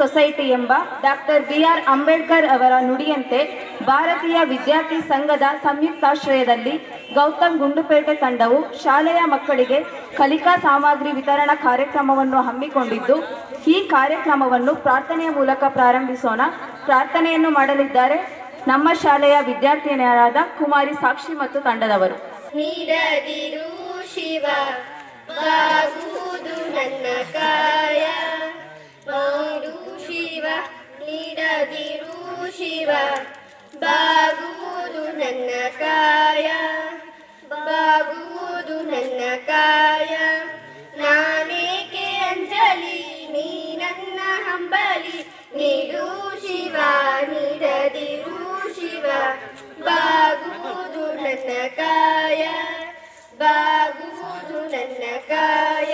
Society ಎಂಬ doctor B R Ambedkar ಅವರ ನುಡಿಯಂತೆ ಭಾರತೀಯ ವಿದ್ಯಾರ್ಥಿ ಸಂಘದ ಸಂಯುಕ್ತಾಶ್ರಯದಲ್ಲಿ ಗೌತಮ್ ಗುಂಡುಪೇಟೆ ತಂಡವು ಶಾಲೆಯ ಮಕ್ಕಳಿಗೆ ಕಲಿಕಾ ಸಾಮಗ್ರಿ ವಿತರಣಾ ಕಾರ್ಯಕ್ರಮವನ್ನು ಹಮ್ಮಿಕೊಂಡಿದ್ದು, ಈ ಕಾರ್ಯಕ್ರಮವನ್ನು ಪ್ರಾರ್ಥನೆಯ ಮೂಲಕ ಪ್ರಾರಂಭಿಸೋಣ. ಪ್ರಾರ್ಥನೆಯನ್ನು ಮಾಡಲಿದ್ದಾರೆ ನಮ್ಮ ಶಾಲೆಯ ವಿದ್ಯಾರ್ಥಿನಿಯರಾದ ಕುಮಾರಿ ಸಾಕ್ಷಿ ಮತ್ತು ತಂಡದವರು. ಶಿವ ನನ್ನ ಕಾಯ. ನೋಡು ಶಿವ, ನೀಡದಿರು ಶಿವ. ಬಾಗುವುದು ನನ್ನ ಕಾಯ. ಬಾಗುವುದು ನನ್ನ ಕಾಯ. ನಾನೇಕೆ ಅಂಜಲಿ ನೀ ನನ್ನ ಹಂಬಲಿ? ನೀಡು ಶಿವ, ನೀಡದಿರು ಶಿವ. ಬಾಗುವುದು ನನ್ನ ಕಾಯ. ಬಾಗುವುದು ನನ್ನ ಕಾಯ.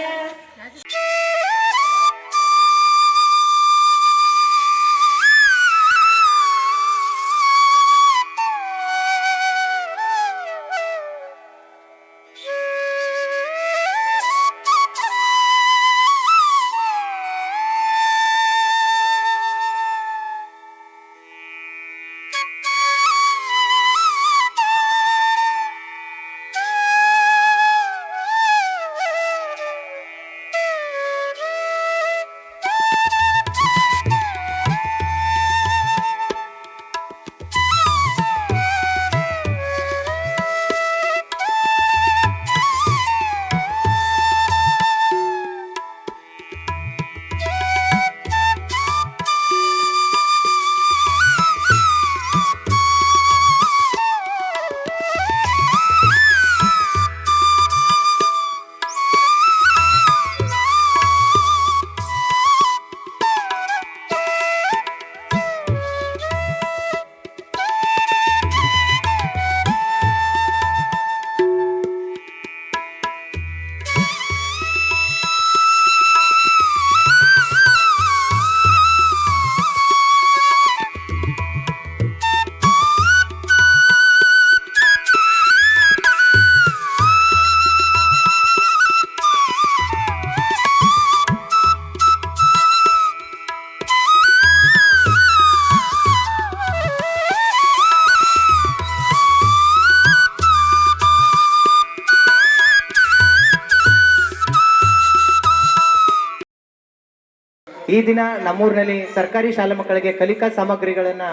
ಈ ದಿನ ನಮ್ಮೂರಿನಲ್ಲಿ ಸರ್ಕಾರಿ ಶಾಲಾ ಮಕ್ಕಳಿಗೆ ಕಲಿಕಾ ಸಾಮಗ್ರಿಗಳನ್ನು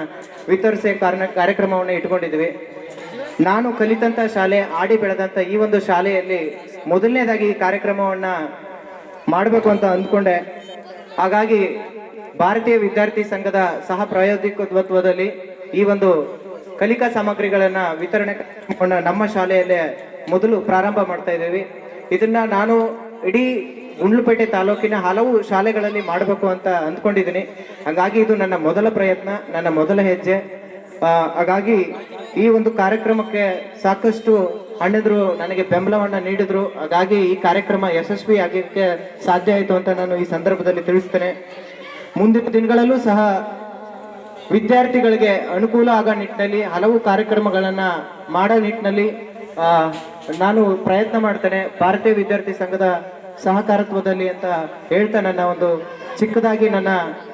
ವಿತರಿಸಿ ಕಾರಣ ಕಾರ್ಯಕ್ರಮವನ್ನು ಇಟ್ಕೊಂಡಿದ್ವಿ. ನಾನು ಕಲಿತಂತ ಶಾಲೆ, ಆಡಿ ಬೆಳೆದಂಥ ಈ ಒಂದು ಶಾಲೆಯಲ್ಲಿ ಮೊದಲನೇದಾಗಿ ಈ ಕಾರ್ಯಕ್ರಮವನ್ನ ಮಾಡಬೇಕು ಅಂತ ಅಂದ್ಕೊಂಡೆ. ಹಾಗಾಗಿ ಭಾರತೀಯ ವಿದ್ಯಾರ್ಥಿ ಸಂಘದ ಸಹ ಪ್ರಾಯೋಜಕತ್ವದಲ್ಲಿ ಈ ಒಂದು ಕಲಿಕಾ ಸಾಮಗ್ರಿಗಳನ್ನ ವಿತರಣೆ ನಮ್ಮ ಶಾಲೆಯಲ್ಲೇ ಮೊದಲು ಪ್ರಾರಂಭ ಮಾಡ್ತಾ ಇದ್ದೀವಿ. ಇದನ್ನ ನಾನು ಇಡೀ ಗುಂಡ್ಲುಪೇಟೆ ತಾಲೂಕಿನ ಹಲವು ಶಾಲೆಗಳಲ್ಲಿ ಮಾಡಬೇಕು ಅಂತ ಅಂದ್ಕೊಂಡಿದ್ದೀನಿ. ಹಾಗಾಗಿ ಇದು ನನ್ನ ಮೊದಲ ಪ್ರಯತ್ನ, ನನ್ನ ಮೊದಲ ಹೆಜ್ಜೆ. ಹಾಗಾಗಿ ಈ ಒಂದು ಕಾರ್ಯಕ್ರಮಕ್ಕೆ ಸಾಕಷ್ಟು ಅಣ್ಣದ್ರು ನನಗೆ ಬೆಂಬಲವನ್ನ ನೀಡಿದ್ರು. ಹಾಗಾಗಿ ಈ ಕಾರ್ಯಕ್ರಮ ಯಶಸ್ವಿ ಆಗಕ್ಕೆ ಸಾಧ್ಯ ಆಯಿತು ಅಂತ ನಾನು ಈ ಸಂದರ್ಭದಲ್ಲಿ ತಿಳಿಸ್ತೇನೆ. ಮುಂದಿನ ದಿನಗಳಲ್ಲೂ ಸಹ ವಿದ್ಯಾರ್ಥಿಗಳಿಗೆ ಅನುಕೂಲ ಆಗೋ ನಿಟ್ಟಿನಲ್ಲಿ ಹಲವು ಕಾರ್ಯಕ್ರಮಗಳನ್ನು ಮಾಡೋ ನಿಟ್ಟಿನಲ್ಲಿ ನಾನು ಪ್ರಯತ್ನ ಮಾಡ್ತೇನೆ ಭಾರತೀಯ ವಿದ್ಯಾರ್ಥಿ ಸಂಘದ ಸಹಕಾರತ್ವದಲ್ಲಿ ಅಂತ ಹೇಳ್ತಾ ನನ್ನ ಒಂದು ಚಿಕ್ಕದಾಗಿ ನನ್ನ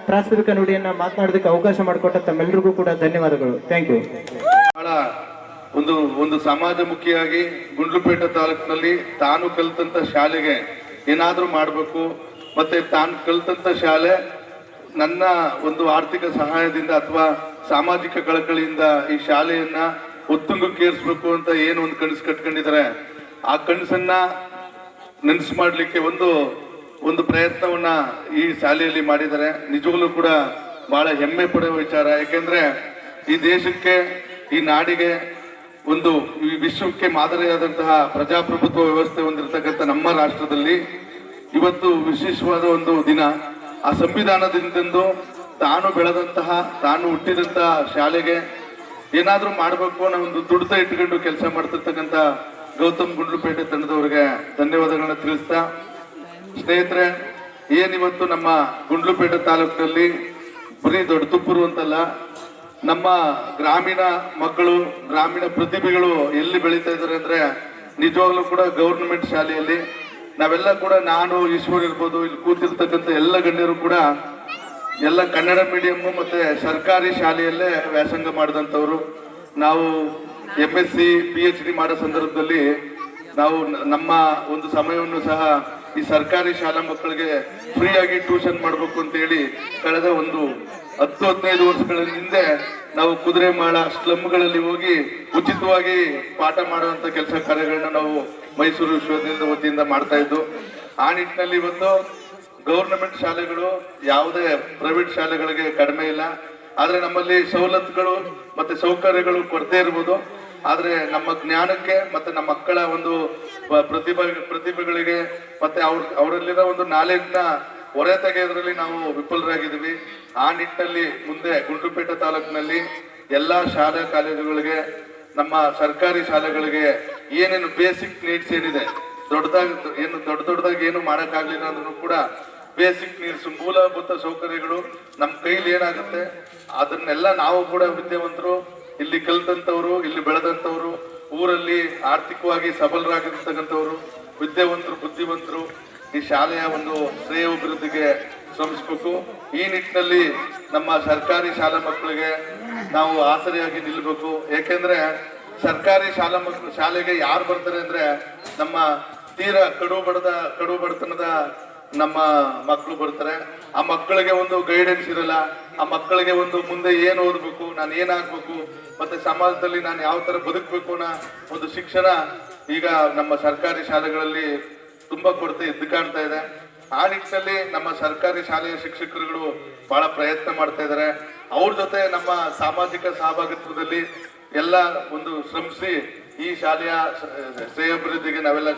ಪ್ರಾಸ್ತಾವಿಕ ನುಡಿಯನ್ನ ಮಾತನಾಡೋದಕ್ಕೆ ಅವಕಾಶ ಮಾಡಿಕೊಟ್ಟ ತಮ್ಮೆಲ್ಲರಿಗೂ ಕೂಡ ಧನ್ಯವಾದಗಳು. ಥ್ಯಾಂಕ್ ಯು ಬಹಳ ಒಂದು ಒಂದು ಸಮಾಜಮುಖಿಯಾಗಿ ಗುಂಡ್ಲುಪೇಟೆ ತಾಲೂಕಿನಲ್ಲಿ ತಾನು ಕಲಿತಂತ ಶಾಲೆಗೆ ಏನಾದರೂ ಮಾಡಬೇಕು, ಮತ್ತೆ ತಾನು ಕಲಿತಂತ ಶಾಲೆ ನನ್ನ ಒಂದು ಆರ್ಥಿಕ ಸಹಾಯದಿಂದ ಅಥವಾ ಸಾಮಾಜಿಕ ಕಳಕಳಿಯಿಂದ ಈ ಶಾಲೆಯನ್ನ ಉತ್ತುಂಗಕ್ಕೇರಿಸ್ಬೇಕು ಅಂತ ಏನು ಒಂದು ಕನಸು ಕಟ್ಕೊಂಡಿದ್ದಾರೆ, ಆ ಕನಸನ್ನ ನೆನಸು ಮಾಡಲಿಕ್ಕೆ ಒಂದು ಒಂದು ಪ್ರಯತ್ನವನ್ನ ಈ ಶಾಲೆಯಲ್ಲಿ ಮಾಡಿದ್ದಾರೆ. ನಿಜವಾಗ್ಲೂ ಕೂಡ ಬಹಳ ಹೆಮ್ಮೆ ಪಡುವ ವಿಚಾರ. ಯಾಕೆಂದ್ರೆ ಈ ದೇಶಕ್ಕೆ, ಈ ನಾಡಿಗೆ ಒಂದು, ಈ ವಿಶ್ವಕ್ಕೆ ಮಾದರಿಯಾದಂತಹ ಪ್ರಜಾಪ್ರಭುತ್ವ ವ್ಯವಸ್ಥೆ ಹೊಂದಿರತಕ್ಕಂಥ ನಮ್ಮ ರಾಷ್ಟ್ರದಲ್ಲಿ ಇವತ್ತು ವಿಶೇಷವಾದ ಒಂದು ದಿನ. ಆ ಸಂವಿಧಾನದಿಂದಂದು ತಾನು ಬೆಳೆದಂತಹ, ತಾನು ಹುಟ್ಟಿದಂತಹ ಶಾಲೆಗೆ ಏನಾದ್ರೂ ಮಾಡಬೇಕು ಅನ್ನೋ ಒಂದು ತುಡಿತ ಇಟ್ಕೊಂಡು ಕೆಲಸ ಮಾಡ್ತಿರ್ತಕ್ಕಂಥ ಗೌತಮ್ ಗುಂಡ್ಲುಪೇಟೆ ತಂಡದವ್ರಿಗೆ ಧನ್ಯವಾದಗಳನ್ನ ತಿಳಿಸ್ತಾ, ಸ್ನೇಹಿತರೆ ಏನಿವತ್ತು ನಮ್ಮ ಗುಂಡ್ಲುಪೇಟೆ ತಾಲೂಕಿನಲ್ಲಿ ಬರೀ ದೊಡ್ಡ ತುಪ್ಪರು ಅಂತಲ್ಲ, ನಮ್ಮ ಗ್ರಾಮೀಣ ಮಕ್ಕಳು, ಗ್ರಾಮೀಣ ಪ್ರತಿಭೆಗಳು ಎಲ್ಲಿ ಬೆಳೀತಾ ಇದ್ದಾರೆ ಅಂದ್ರೆ ನಿಜವಾಗ್ಲೂ ಕೂಡ ಗೌರ್ಮೆಂಟ್ ಶಾಲೆಯಲ್ಲಿ. ನಾವೆಲ್ಲ ಕೂಡ ನಾನು, ಈಶ್ವರ್ ಇರ್ಬೋದು, ಇಲ್ಲಿ ಕೂತಿರ್ತಕ್ಕಂಥ ಎಲ್ಲ ಗಣ್ಯರು ಕೂಡ ಎಲ್ಲ ಕನ್ನಡ ಮೀಡಿಯಮ್ಮು ಮತ್ತೆ ಸರ್ಕಾರಿ ಶಾಲೆಯಲ್ಲೇ ವ್ಯಾಸಂಗ ಮಾಡಿದಂಥವ್ರು. ನಾವು M S C P H D ಮಾಡೋ ಸಂದರ್ಭದಲ್ಲಿ ನಾವು ನಮ್ಮ ಒಂದು ಸಮಯವನ್ನು ಸಹ ಈ ಸರ್ಕಾರಿ ಶಾಲಾ ಮಕ್ಕಳಿಗೆ ಫ್ರೀಯಾಗಿ ಟ್ಯೂಷನ್ ಮಾಡಬೇಕು ಅಂತ ಹೇಳಿ ಕಳೆದ ಒಂದು ಹತ್ತು, ಹದಿನೈದು ವರ್ಷಗಳ ಹಿಂದೆ ನಾವು ಕುದುರೆಮಾಳ ಸ್ಲಮ್ಗಳಲ್ಲಿ ಹೋಗಿ ಉಚಿತವಾಗಿ ಪಾಠ ಮಾಡುವಂತ ಕೆಲಸ ಕಾರ್ಯಗಳನ್ನ ನಾವು ಮೈಸೂರು ವಿಶ್ವವಿದ್ಯಾಲಯದ ವತಿಯಿಂದ ಮಾಡ್ತಾ ಇದ್ದು. ಆ ನಿಟ್ಟಿನಲ್ಲಿ ಇವತ್ತು ಗೌರ್ನಮೆಂಟ್ ಶಾಲೆಗಳು ಯಾವುದೇ ಪ್ರೈವೇಟ್ ಶಾಲೆಗಳಿಗೆ ಕಡಿಮೆ ಇಲ್ಲ. ಆದರೆ ನಮ್ಮಲ್ಲಿ ಸವಲತ್ತುಗಳು ಮತ್ತೆ ಸೌಕರ್ಯಗಳು ಕೊರತೆ ಇರ್ಬೋದು. ಆದರೆ ನಮ್ಮ ಜ್ಞಾನಕ್ಕೆ ಮತ್ತೆ ನಮ್ಮ ಮಕ್ಕಳ ಒಂದು ಪ್ರತಿಭೆ, ಪ್ರತಿಭೆಗಳಿಗೆ ಮತ್ತೆ ಅವ್ರ, ಅವರಲ್ಲಿರೋ ಒಂದು ನಾಲೆಜ್ನ ಹೊರೆ ಹೊರ ತೆಗೆಯೋದ್ರಲ್ಲಿ ನಾವು ವಿಫಲರಾಗಿದ್ದೀವಿ. ಆ ನಿಟ್ಟಿನಲ್ಲಿ ಮುಂದೆ ಗುಂಡ್ಲುಪೇಟೆ ತಾಲೂಕಿನಲ್ಲಿ ಎಲ್ಲಾ ಶಾಲಾ ಕಾಲೇಜುಗಳಿಗೆ, ನಮ್ಮ ಸರ್ಕಾರಿ ಶಾಲೆಗಳಿಗೆ ಏನೇನು ಬೇಸಿಕ್ ನೀಡ್ಸ್ ಏನಿದೆ, ದೊಡ್ಡದಾಗಿ, ಏನು ದೊಡ್ಡ ದೊಡ್ಡದಾಗಿ ಏನು ಮಾಡಕ್ಕಾಗ್ಲಿಲ್ಲ ಅಂದ್ರೂ ಕೂಡ ಬೇಸಿಕ್ ನೀಡ್ಸ್ ಮೂಲಭೂತ ಸೌಕರ್ಯಗಳು ನಮ್ಮ ಕೈಲಿ ಏನಾಗುತ್ತೆ, ಅದನ್ನೆಲ್ಲ ನಾವು ಕೂಡ ವಿದ್ಯಾವಂತರು, ಇಲ್ಲಿ ಕಲ್ತಂತವ್ರು, ಇಲ್ಲಿ ಬೆಳೆದಂತವ್ರು, ಊರಲ್ಲಿ ಆರ್ಥಿಕವಾಗಿ ಸಬಲರಾಗಿರ್ತಕ್ಕಂಥವ್ರು, ವಿದ್ಯಾವಂತರು, ಬುದ್ಧಿವಂತರು, ಈ ಶಾಲೆಯ ಒಂದು ಶ್ರೇಯೋಭಿವೃದ್ಧಿಗೆ ಶ್ರಮಿಸ್ಬೇಕು. ಈ ನಿಟ್ಟಿನಲ್ಲಿ ನಮ್ಮ ಸರ್ಕಾರಿ ಶಾಲಾ ಮಕ್ಕಳಿಗೆ ನಾವು ಆಸರೆಯಾಗಿ ನಿಲ್ಬೇಕು. ಏಕೆಂದ್ರೆ ಸರ್ಕಾರಿ ಶಾಲಾ ಮಕ್ಕಳು ಶಾಲೆಗೆ ಯಾರು ಬರ್ತಾರೆ ಅಂದ್ರೆ ನಮ್ಮ ತೀರಾ ಕಡು ಬಡದ, ಕಡು ಬಡತನದ ನಮ್ಮ ಮಕ್ಕಳು ಬರ್ತಾರೆ. ಆ ಮಕ್ಕಳಿಗೆ ಒಂದು ಗೈಡೆನ್ಸ್ ಇರಲ್ಲ. ಆ ಮಕ್ಕಳಿಗೆ ಒಂದು ಮುಂದೆ ಏನು ಓದಬೇಕು, ನಾನು ಏನಾಗಬೇಕು ಮತ್ತೆ ಸಮಾಜದಲ್ಲಿ ನಾನು ಯಾವ ಥರ ಬದುಕಬೇಕು ಅನ್ನೋ ಒಂದು ಶಿಕ್ಷಣ ಈಗ ನಮ್ಮ ಸರ್ಕಾರಿ ಶಾಲೆಗಳಲ್ಲಿ ತುಂಬ ಕೊರತೆ ಎದ್ದು ಕಾಣ್ತಾ ಇದೆ. ಆ ನಿಟ್ಟಿನಲ್ಲಿ ನಮ್ಮ ಸರ್ಕಾರಿ ಶಾಲೆಯ ಶಿಕ್ಷಕರುಗಳು ಬಹಳ ಪ್ರಯತ್ನ ಮಾಡ್ತಾ ಇದ್ದಾರೆ. ಅವ್ರ ಜೊತೆ ನಮ್ಮ ಸಾಮಾಜಿಕ ಸಹಭಾಗಿತ್ವದಲ್ಲಿ ಎಲ್ಲ ಒಂದು ಶ್ರಮಿಸಿ ಈ ಶಾಲೆಯ ಶ್ರೇಯಾಭಿವೃದ್ಧಿಗೆ ನಾವೆಲ್ಲ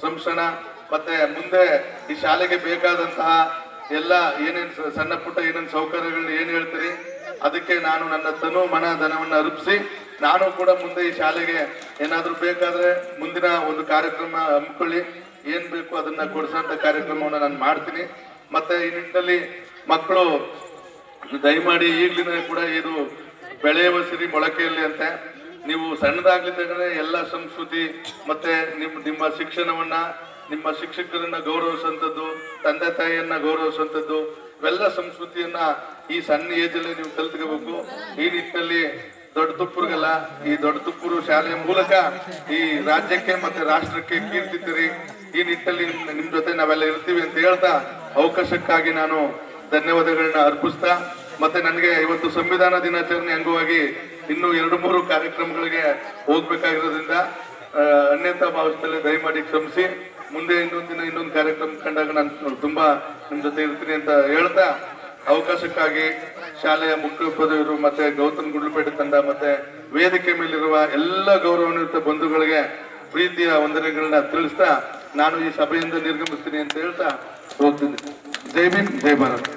ಶ್ರಮಿಸೋಣ. ಮತ್ತೆ ಮುಂದೆ ಈ ಶಾಲೆಗೆ ಬೇಕಾದಂತಹ ಎಲ್ಲ ಏನೇನು ಸಣ್ಣ ಪುಟ್ಟ ಏನೇನು ಸೌಕರ್ಯಗಳನ್ನ ಏನ್ ಹೇಳ್ತೀರಿ? ಅದಕ್ಕೆ ನಾನು ನನ್ನ ತನು ಮನ ಧನವನ್ನು ಅರ್ಪಿಸಿ, ನಾನು ಕೂಡ ಮುಂದೆ ಈ ಶಾಲೆಗೆ ಏನಾದರೂ ಬೇಕಾದ್ರೆ ಮುಂದಿನ ಒಂದು ಕಾರ್ಯಕ್ರಮ ಹಮ್ಮಿಕೊಳ್ಳಿ. ಏನ್ ಬೇಕು ಅದನ್ನ ಕೊಡಿಸೋಂಥ ಕಾರ್ಯಕ್ರಮವನ್ನು ನಾನು ಮಾಡ್ತೀನಿ. ಮತ್ತೆ ಈ ನಿಟ್ಟಿನಲ್ಲಿ ಮಕ್ಕಳು ದಯಮಾಡಿ ಈಗಲಿನ ಕೂಡ ಇದು ಬೆಳೆಯುವ ಸಿರಿ ಮೊಳಕೆಯಲ್ಲಿ ಅಂತೆ. ನೀವು ಸಣ್ಣದಾಗ್ಲಿದ್ದಾಗ ಎಲ್ಲ ಸಂಸ್ಕೃತಿ ಮತ್ತೆ ನಿಮ್ಮ ನಿಮ್ಮ ಶಿಕ್ಷಣವನ್ನ ನಿಮ್ಮ ಶಿಕ್ಷಕರನ್ನ ಗೌರವಿಸುವಂಥದ್ದು, ತಂದೆ ತಾಯಿಯನ್ನ ಗೌರವಿಸುವಂಥದ್ದು, ಇವೆಲ್ಲ ಸಂಸ್ಕೃತಿಯನ್ನ ಈ ಸಣ್ಣ ಏಜಲ್ಲಿ ನೀವು ಕಲ್ತ್ಕೋಬೇಕು. ಈ ನಿಟ್ಟಿನಲ್ಲಿ ದೊಡ್ಡ ತುಪ್ಪರಿಗಲ್ಲ, ಈ ದೊಡ್ಡ ತುಪ್ಪರು ಶಾಲೆಯ ಮೂಲಕ ಈ ರಾಜ್ಯಕ್ಕೆ ಮತ್ತೆ ರಾಷ್ಟ್ರಕ್ಕೆ ಕೀರ್ತಿ ತರಿ ಈ ನಿಟ್ಟಲ್ಲಿ ನಿಮ್- ಜೊತೆ ನಾವೆಲ್ಲ ಇರ್ತೀವಿ ಅಂತ ಹೇಳ್ತಾ ಅವಕಾಶಕ್ಕಾಗಿ ನಾನು ಧನ್ಯವಾದಗಳನ್ನ ಅರ್ಪಿಸ್ತಾ, ಮತ್ತೆ ನನಗೆ ಇವತ್ತು ಸಂವಿಧಾನ ದಿನಾಚರಣೆ ಅಂಗವಾಗಿ ಇನ್ನು ಎರಡು ಮೂರು ಕಾರ್ಯಕ್ರಮಗಳಿಗೆ ಹೋಗ್ಬೇಕಾಗಿರೋದ್ರಿಂದ ಅನ್ಯತಾ ಭಾವಿಸದಲ್ಲಿ ದಯಮಾಡಿ ಕ್ಷಮಿಸಿ. ಮುಂದೆ ಇನ್ನೊಂದು ದಿನ ಇನ್ನೊಂದು ಕಾರ್ಯಕ್ರಮ ಕಂಡಾಗ ನಾನು ತುಂಬಾ ನಿಮ್ ಜೊತೆ ಇರ್ತೀನಿ ಅಂತ ಹೇಳ್ತಾ, ಅವಕಾಶಕ್ಕಾಗಿ ಶಾಲೆಯ ಮುಖ್ಯೋಪಾಧ್ಯಾಯರು ಮತ್ತೆ ಗೌತಮ್ ಗುಡ್ಲುಪೇಟೆ ತಂಡ ಮತ್ತೆ ವೇದಿಕೆ ಮೇಲಿರುವ ಎಲ್ಲ ಗೌರವಾನ್ವಿತ ಬಂಧುಗಳಿಗೆ ಪ್ರೀತಿಯ ವಂದನೆಗಳನ್ನ ತಿಳಿಸ್ತಾ, ನಾನು ಈ ಸಭೆಯಿಂದ ನಿರ್ಗಮಿಸ್ತೀನಿ ಅಂತ ಹೇಳ್ತಾ, ಹೋಗ್ತೀನಿ. ಜೈ ಭೀಮ್, ಜೈ ಭಾರತ್.